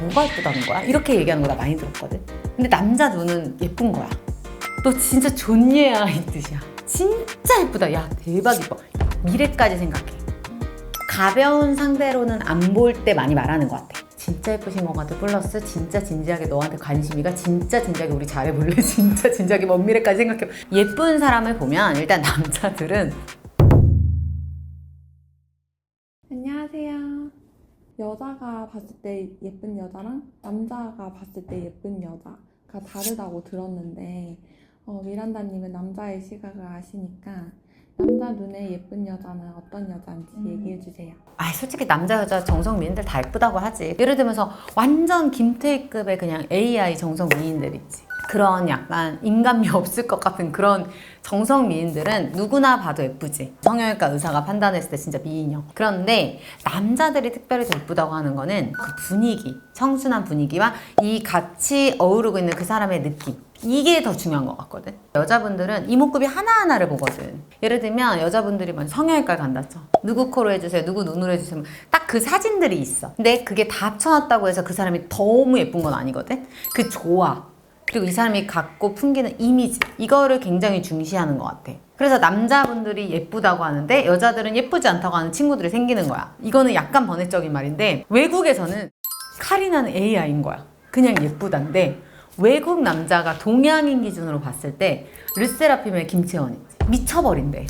뭐가 예쁘다는 거야? 이렇게 얘기하는 거 나 많이 들었거든. 근데 남자 눈은 예쁜 거야. 너 진짜 존예야 이 뜻이야. 진짜 예쁘다. 야 대박 이뻐. 미래까지 생각해. 가벼운 상대로는 안 볼 때 많이 말하는 것 같아. 진짜 예쁘신 것 같아. 플러스 진짜 진지하게 너한테 관심이가 진짜 진지하게 우리 잘해볼래? 진짜 진지하게 먼 미래까지 생각해. 예쁜 사람을 보면 일단 남자들은 여자가 봤을 때 예쁜 여자랑 남자가 봤을 때 예쁜 여자가 다르다고 들었는데 어, 미란다님은 남자의 시각을 아시니까 남자 눈에 예쁜 여자는 어떤 여자인지 얘기해 주세요. 아 솔직히 남자 여자 정성 미인들 다 예쁘다고 하지. 예를 들면서 완전 김태희급의 그냥 AI 정성 미인들 있지. 그런 약간 인간미 없을 것 같은 그런 정성 미인들은 누구나 봐도 예쁘지. 성형외과 의사가 판단했을 때 진짜 미인형. 그런데 남자들이 특별히 더 예쁘다고 하는 거는 그 분위기, 청순한 분위기와 이 같이 어우르고 있는 그 사람의 느낌. 이게 더 중요한 것 같거든. 여자분들은 이목구비 하나하나를 보거든. 예를 들면 여자분들이 막 성형외과를 간다 쳐. 누구 코로 해주세요. 누구 눈으로 해주세요. 딱 그 사진들이 있어. 근데 그게 다 합쳐놨다고 해서 그 사람이 너무 예쁜 건 아니거든. 그 조화. 그리고 이 사람이 갖고 풍기는 이미지. 이거를 굉장히 중시하는 것 같아. 그래서 남자분들이 예쁘다고 하는데 여자들은 예쁘지 않다고 하는 친구들이 생기는 거야. 이거는 약간 번외적인 말인데 외국에서는 칼이 나는 AI인 거야. 그냥 예쁘단데 외국 남자가 동양인 기준으로 봤을 때 르세라핌의 김채원이 미쳐버린대.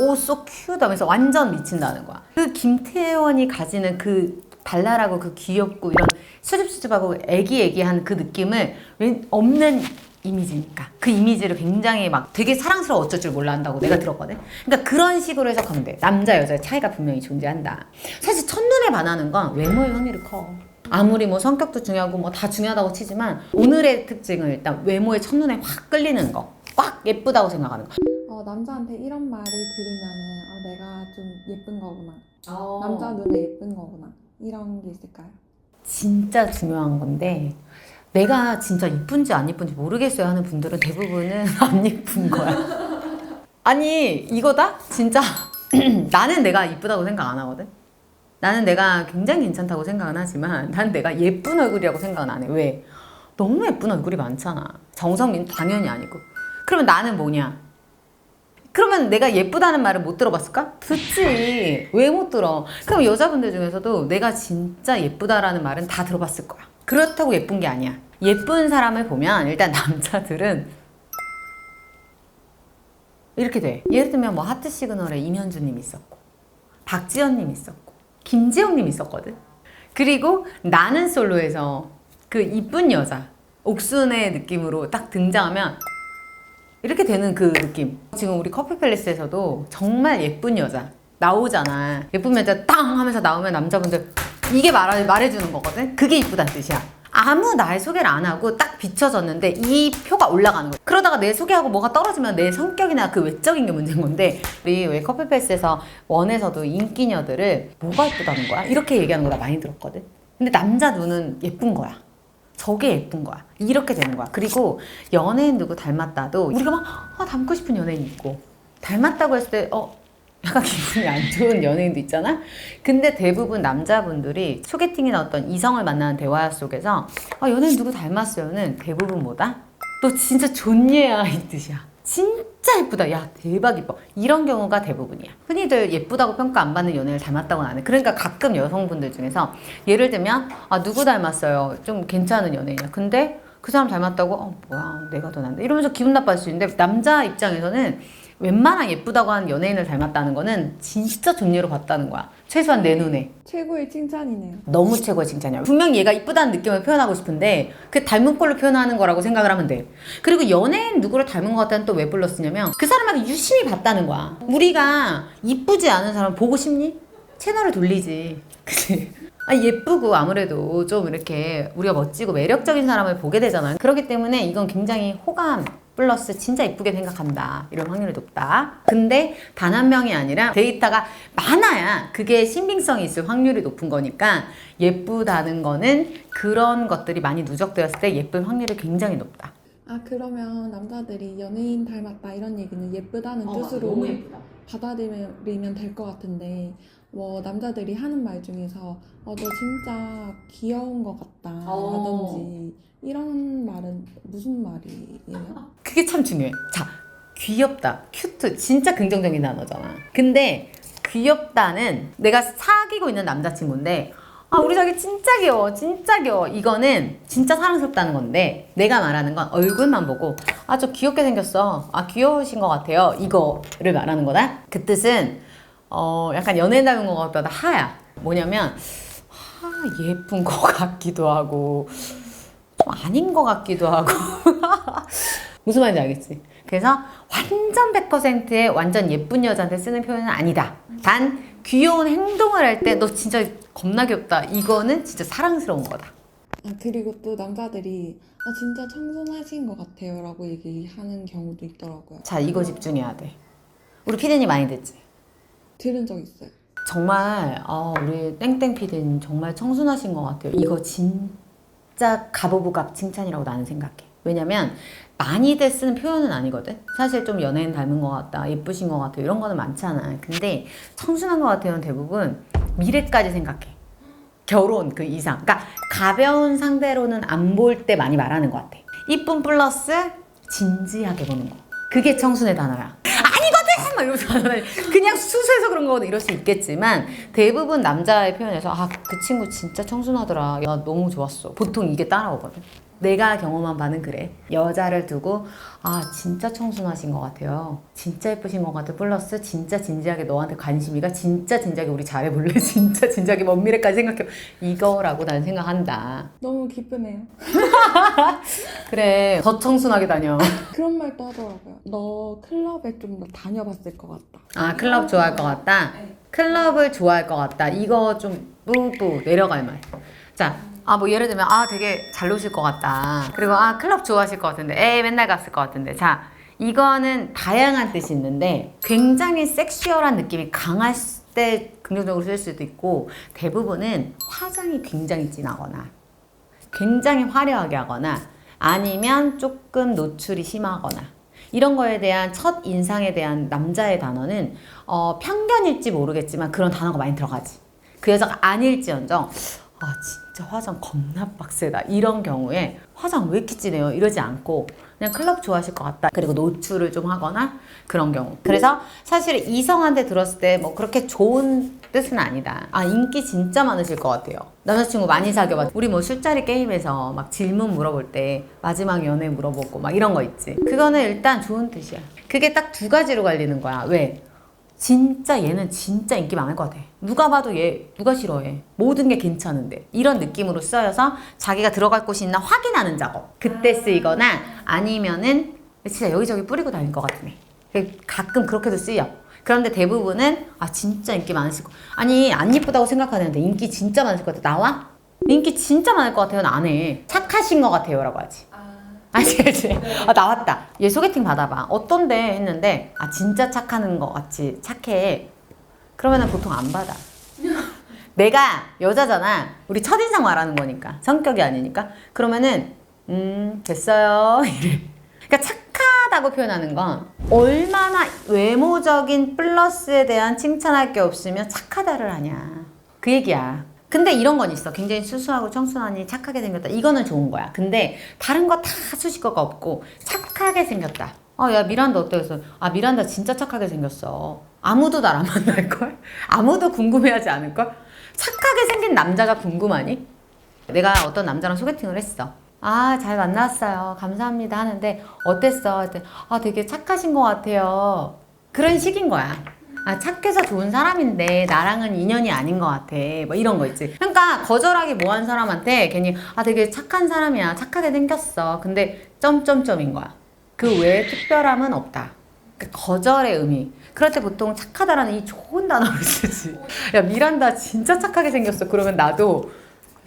오, 소 큐트 하면서 완전 미친다는 거야. 그 김태원이 가지는 그 발랄하고 그 귀엽고 이런 수줍수줍하고 애기애기한 그 느낌을 웬 없는 이미지니까 그 이미지를 굉장히 막 되게 사랑스러워 어쩔 줄 몰라 한다고 내가 들었거든 그러니까 그런 식으로 해석하면 돼 남자 여자의 차이가 분명히 존재한다 사실 첫눈에 반하는 건 외모의 확률이 커 아무리 뭐 성격도 중요하고 뭐 다 중요하다고 치지만 오늘의 특징은 일단 외모의 첫눈에 확 끌리는 거꽉 예쁘다고 생각하는 거 어, 남자한테 이런 말을 들으면은 아, 내가 좀 예쁜 거구나. 어. 남자 눈에 예쁜 거구나. 이런 게 있을까요? 진짜 중요한 건데 내가 진짜 이쁜지 안 이쁜지 모르겠어요 하는 분들은 대부분은 안 이쁜 거야. 아니 이거다? 진짜 나는 내가 이쁘다고 생각 안 하거든. 나는 내가 굉장히 괜찮다고 생각은 하지만 난 내가 예쁜 얼굴이라고 생각은 안 해. 왜? 너무 예쁜 얼굴이 많잖아. 정성민 당연히 아니고. 그러면 나는 뭐냐? 그러면 내가 예쁘다는 말을 못 들어봤을까? 듣지. 왜 못 들어? 그럼 여자분들 중에서도 내가 진짜 예쁘다라는 말은 다 들어봤을 거야. 그렇다고 예쁜 게 아니야. 예쁜 사람을 보면 일단 남자들은 이렇게 돼. 예를 들면 뭐 하트 시그널에 임현주님 있었고, 박지현님 있었고, 김지영님 있었거든. 그리고 나는 솔로에서 그 이쁜 여자, 옥순의 느낌으로 딱 등장하면 이렇게 되는 그 느낌. 지금 우리 커피 팰리스에서도 정말 예쁜 여자 나오잖아. 예쁜 여자 땅 하면서 나오면 남자분들 이게 말하, 말해주는 거거든. 그게 이쁘다는 뜻이야. 아무 나의 소개를 안 하고 딱 비춰졌는데 이 표가 올라가는 거야. 그러다가 내 소개하고 뭐가 떨어지면 내 성격이나 그 외적인 게 문제인 건데 우리 왜 커피패스에서 원에서도 인기녀들을 뭐가 예쁘다는 거야? 이렇게 얘기하는 거 나 많이 들었거든. 근데 남자 눈은 예쁜 거야. 저게 예쁜 거야. 이렇게 되는 거야. 그리고 연예인 누구 닮았다도 우리가 막 아, 닮고 싶은 연예인 있고 닮았다고 했을 때 어, 약간 기분이 안 좋은 연예인도 있잖아. 근데 대부분 남자분들이 소개팅이나 어떤 이성을 만나는 대화 속에서 아, 연예인 누구 닮았어요는 대부분 뭐다? 너 진짜 존예야 이 뜻이야. 진짜 예쁘다. 야 대박 이뻐. 이런 경우가 대부분이야. 흔히들 예쁘다고 평가 안 받는 연예인을 닮았다고는 안 해. 그러니까 가끔 여성분들 중에서 예를 들면 아 누구 닮았어요. 좀 괜찮은 연예인이야. 근데 그 사람 닮았다고 어 뭐야 내가 더 난데 이러면서 기분 나빠할 수 있는데 남자 입장에서는 웬만한 예쁘다고 하는 연예인을 닮았다는 거는 진짜 존예로 봤다는 거야. 최소한 내 눈에. 최고의 칭찬이네요. 너무 최고의 칭찬이야. 분명 얘가 이쁘다는 느낌을 표현하고 싶은데 그 닮은 꼴로 표현하는 거라고 생각을 하면 돼. 그리고 연예인 누구를 닮은 것 같다는 또 왜 불렀으냐면 그 사람에게 유심히 봤다는 거야. 우리가 이쁘지 않은 사람 보고 싶니? 채널을 돌리지. 그치? 아, 예쁘고 아무래도 좀 이렇게 우리가 멋지고 매력적인 사람을 보게 되잖아요. 그렇기 때문에 이건 굉장히 호감 플러스 진짜 이쁘게 생각한다. 이런 확률이 높다. 근데 단 한 명이 아니라 데이터가 많아야 그게 신빙성이 있을 확률이 높은 거니까 예쁘다는 거는 그런 것들이 많이 누적되었을 때 예쁜 확률이 굉장히 높다. 아 그러면 남자들이 연예인 닮았다 이런 얘기는 예쁘다는 어, 뜻으로 예쁘다. 받아들이면 될 것 같은데 뭐 남자들이 하는 말 중에서 어, 너 진짜 귀여운 것 같다 어. 라든지 이런 말은 무슨 말이에요? 그게 참 중요해. 자, 귀엽다, 큐트, 진짜 긍정적인 단어잖아. 근데 귀엽다는 내가 사귀고 있는 남자친구인데, 아, 우리 자기 진짜 귀여워, 진짜 귀여워. 이거는 진짜 사랑스럽다는 건데, 내가 말하는 건 얼굴만 보고, 아, 저 귀엽게 생겼어. 아, 귀여우신 것 같아요. 이거를 말하는 거다. 그 뜻은, 어, 약간 연애 닮은 것 같다. 하야. 뭐냐면, 아, 예쁜 것 같기도 하고, 좀 아닌 것 같기도 하고. 무슨 말인지 알겠지? 그래서 완전 100%의 완전 예쁜 여자한테 쓰는 표현은 아니다. 단 귀여운 행동을 할 때 너 진짜 겁나 귀엽다. 이거는 진짜 사랑스러운 거다. 아, 그리고 또 남자들이 아, 진짜 청순하신 것 같아요 라고 얘기하는 경우도 있더라고요. 자, 이거 집중해야 돼. 우리 피디님 많이 듣지? 들은 적 있어요. 정말 아, 우리 땡땡 피디님 정말 청순하신 것 같아요. 이거 진짜 가보부갑 칭찬이라고 나는 생각해. 왜냐면 많이들 쓰는 표현은 아니거든. 사실 좀 연예인 닮은 것 같다, 예쁘신 것 같아 이런 거는 많잖아. 근데 청순한 것 같아요는 대부분 미래까지 생각해. 결혼 그 이상. 그러니까 가벼운 상대로는 안 볼 때 많이 말하는 것 같아. 이쁨 플러스 진지하게 보는 거. 그게 청순의 단어야. 막 이러면서. 그냥 수수해서 그런 거거든 이럴 수 있겠지만 대부분 남자의 표현에서 아 그 친구 진짜 청순하더라. 야 너무 좋았어. 보통 이게 따라오거든. 내가 경험한 바는 그래. 여자를 두고 아 진짜 청순하신 것 같아요. 진짜 예쁘신 것 같아. 플러스 진짜 진지하게 너한테 관심이가 진짜 진지하게 우리 잘해볼래. 진짜 진지하게 먼 미래까지 생각해. 이거라고 난 생각한다. 너무 기쁘네요. 그래 더 청순하게 다녀. 그런 말도 하더라고요. 너 클럽에 좀 더 다녀봤을 것 같다. 아 클럽 좋아할 것 같다. 클럽을 좋아할 것 같다. 이거 좀 뿌뿌 내려갈 말. 자, 아 뭐 예를 들면 아 되게 잘 노실 것 같다. 그리고 아 클럽 좋아하실 것 같은데, 에이 맨날 갔을 것 같은데. 자, 이거는 다양한 뜻이 있는데 굉장히 섹슈얼한 느낌이 강할 때 긍정적으로 쓸 수도 있고 대부분은 화장이 굉장히 진하거나 굉장히 화려하게 하거나 아니면 조금 노출이 심하거나 이런 거에 대한 첫 인상에 대한 남자의 단어는 어, 편견일지 모르겠지만 그런 단어가 많이 들어가지. 그 여자가 아닐지언정 아 진짜 화장 겁나 빡세다. 이런 경우에 화장 왜 이렇게 진해요? 이러지 않고 그냥 클럽 좋아하실 것 같다. 그리고 노출을 좀 하거나 그런 경우. 그래서 사실 이성한테 들었을 때 뭐 그렇게 좋은 뜻은 아니다. 아 인기 진짜 많으실 것 같아요. 남자친구 많이 사귀어봤 우리 뭐 술자리 게임에서 막 질문 물어볼 때 마지막 연애 물어보고 막 이런 거 있지. 그거는 일단 좋은 뜻이야. 그게 딱 두 가지로 갈리는 거야. 왜 진짜 얘는 진짜 인기 많을 것 같아. 누가 봐도 얘 누가 싫어해. 모든 게 괜찮은데. 이런 느낌으로 쓰여서 자기가 들어갈 곳이 있나 확인하는 작업. 그때 쓰이거나 아니면은 진짜 여기저기 뿌리고 다닐 것 같네. 가끔 그렇게도 쓰여. 그런데 대부분은 아 진짜 인기 많으실 거. 아니 안 예쁘다고 생각하는데 인기 진짜 많으실 것 같아. 나와? 인기 진짜 많을 것 같아요. 안 해. 착하신 것 같아요 라고 하지. 알지 알지 아 나왔다. 얘 소개팅 받아봐. 어떤데? 했는데 아 진짜 착하는 것 같지 착해. 그러면은 보통 안 받아. 내가 여자잖아. 우리 첫인상 말하는 거니까. 성격이 아니니까. 그러면은 음 됐어요. 이래. 그러니까 착하다고 표현하는 건 얼마나 외모적인 플러스에 대한 칭찬할 게 없으면 착하다를 하냐. 그 얘기야 근데 이런 건 있어. 굉장히 수수하고 청순하니 착하게 생겼다. 이거는 좋은 거야. 근데 다른 거 다 수식어가 없고 착하게 생겼다. 어, 야, 미란다 어때서? 아, 미란다 진짜 착하게 생겼어. 아무도 날 안 만날걸? 아무도 궁금해하지 않을걸? 착하게 생긴 남자가 궁금하니? 내가 어떤 남자랑 소개팅을 했어. 아, 잘 만났어요. 감사합니다. 하는데, 어땠어? 아, 되게 착하신 것 같아요. 그런 식인 거야. 아, 착해서 좋은 사람인데 나랑은 인연이 아닌 것 같아. 뭐 이런 거 있지. 그러니까 거절하기 뭐한 사람한테 괜히 아 되게 착한 사람이야. 착하게 생겼어. 근데 점점점인 거야. 그 외에 특별함은 없다. 그러니까 거절의 의미. 그럴 때 보통 착하다라는 이 좋은 단어를 쓰지. 야 미란다 진짜 착하게 생겼어. 그러면 나도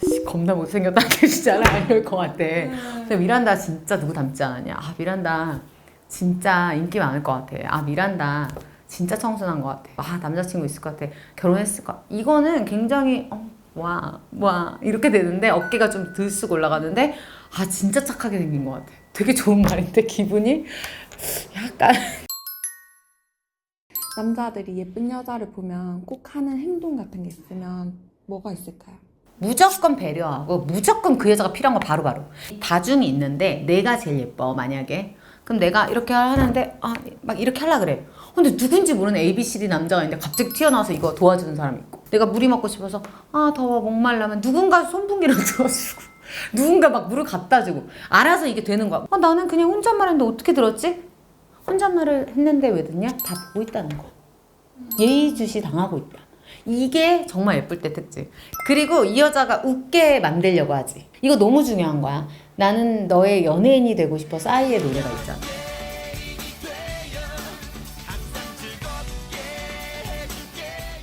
씨, 겁나 못생겼다 뜻이잖아. 이럴 것 같아. 근데 미란다 진짜 누구 닮지 않았냐. 아 미란다 진짜 인기 많을 것 같아. 아 미란다 진짜 청순한 것 같아. 아 남자친구 있을 것 같아. 결혼했을 것 같아. 이거는 굉장히 어, 와, 와 이렇게 되는데 어깨가 좀 들쑥 올라가는데 아 진짜 착하게 생긴 것 같아. 되게 좋은 말인데 기분이 약간 남자들이 예쁜 여자를 보면 꼭 하는 행동 같은 게 있으면 뭐가 있을까요? 무조건 배려하고 무조건 그 여자가 필요한 거 바로바로 다중이 있는데 내가 제일 예뻐 만약에 그럼 내가 이렇게 하는데 아 막 이렇게 하려 그래 근데 누군지 모르는 ABCD 남자가 있는데 갑자기 튀어나와서 이거 도와주는 사람이 있고 내가 물이 먹고 싶어서 아 더워 목말라면 누군가 손풍기를 들어주고 누군가 막 물을 갖다 주고 알아서 이게 되는 거야 아, 나는 그냥 혼잣말 했는데 어떻게 들었지? 혼잣말을 했는데 왜 듣냐? 다 보고 있다는 거야 예의주시 당하고 있다. 이게 정말 예쁠 때 특징. 그리고 이 여자가 웃게 만들려고 하지. 이거 너무 중요한 거야. 나는 너의 연예인이 되고 싶어 싸이의 노래가 있잖아.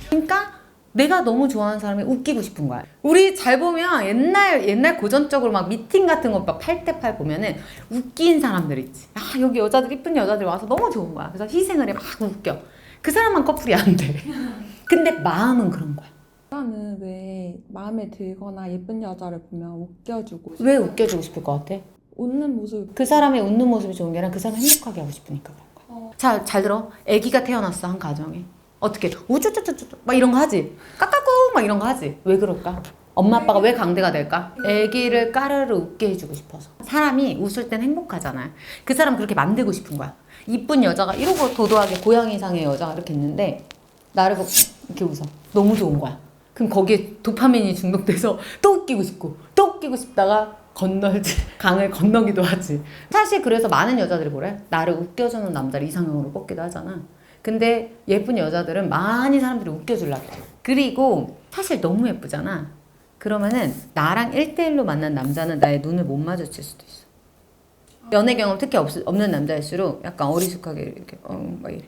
그러니까 내가 너무 좋아하는 사람이 웃기고 싶은 거야. 우리 잘 보면 옛날 옛날 고전적으로 막 미팅 같은 거막 8대8 보면은 웃긴 사람들 있지. 아 여기 여자들 이쁜 여자들 와서 너무 좋은 거야. 그래서 희생을 해 막 웃겨. 그 사람만 커플이 안 돼. 근데 마음은 그런 거야. 여자는 왜 마음에 들거나 예쁜 여자를 보면 웃겨주고 싶- 왜 웃겨주고 싶을 것 같아? 웃는 모습 그 사람의 웃는 모습이 좋은 게 아니라 그 사람 행복하게 하고 싶으니까 그런 거야. 자, 잘 들어. 아기가 태어났어, 한 가정에. 어떻게, 우쭈쭈쭈쭈, 막 이런 거 하지. 까까꿍, 막 이런 거 하지. 왜 그럴까? 엄마, 아빠가 왜 강대가 될까? 아기를 까르르 웃게 해주고 싶어서. 사람이 웃을 땐 행복하잖아. 그 사람 그렇게 만들고 싶은 거야. 이쁜 여자가 이러고 도도하게 고양이상의 여자가 이렇게 있는데, 나를 보고 이렇게 웃어. 너무 좋은 거야. 그럼 거기에 도파민이 중독돼서 또 웃기고 싶고, 또 웃기고 싶다가 건널지, 강을 건너기도 하지. 사실 그래서 많은 여자들이 뭐래? 나를 웃겨주는 남자를 이상형으로 뽑기도 하잖아. 근데 예쁜 여자들은 많이 사람들이 웃겨주려고 해. 그리고 사실 너무 예쁘잖아. 그러면은 나랑 1대1로 만난 남자는 나의 눈을 못 마주칠 수도 있어. 연애 경험 특히 없, 없는 남자일수록 약간 어리숙하게 이렇게 어, 막 이래.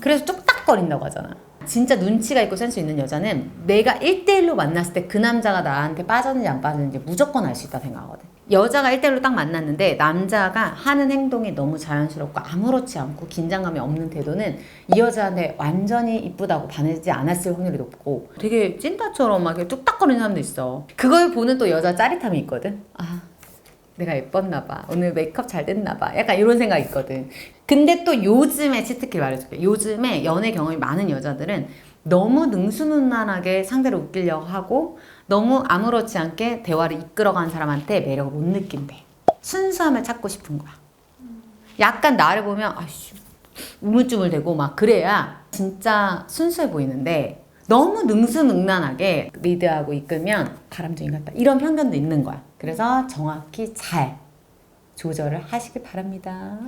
그래서 뚝딱거린다고 하잖아. 진짜 눈치가 있고 센스 있는 여자는 내가 1대1로 만났을 때 그 남자가 나한테 빠졌는지 안 빠졌는지 무조건 알 수 있다 생각하거든. 여자가 1대1로 딱 만났는데 남자가 하는 행동이 너무 자연스럽고 아무렇지 않고 긴장감이 없는 태도는 이 여자한테 완전히 이쁘다고 반하지 않았을 확률이 높고 되게 찐따처럼 막 뚝딱거리는 사람도 있어. 그걸 보는 또 여자 짜릿함이 있거든. 아, 내가 예뻤나 봐. 오늘 메이크업 잘 됐나 봐. 약간 이런 생각이 있거든. 근데 또 요즘에 치트키 말해줄게. 요즘에 연애 경험이 많은 여자들은 너무 능수능란하게 상대를 웃기려고 하고 너무 아무렇지 않게 대화를 이끌어가는 사람한테 매력을 못 느낀대. 순수함을 찾고 싶은 거야. 약간 나를 보면 아씨 우물쭈물대고 막 그래야 진짜 순수해 보이는데 너무 능수능란하게 리드하고 이끌면 바람둥이 같다. 이런 편견도 있는 거야. 그래서 정확히 잘 조절을 하시길 바랍니다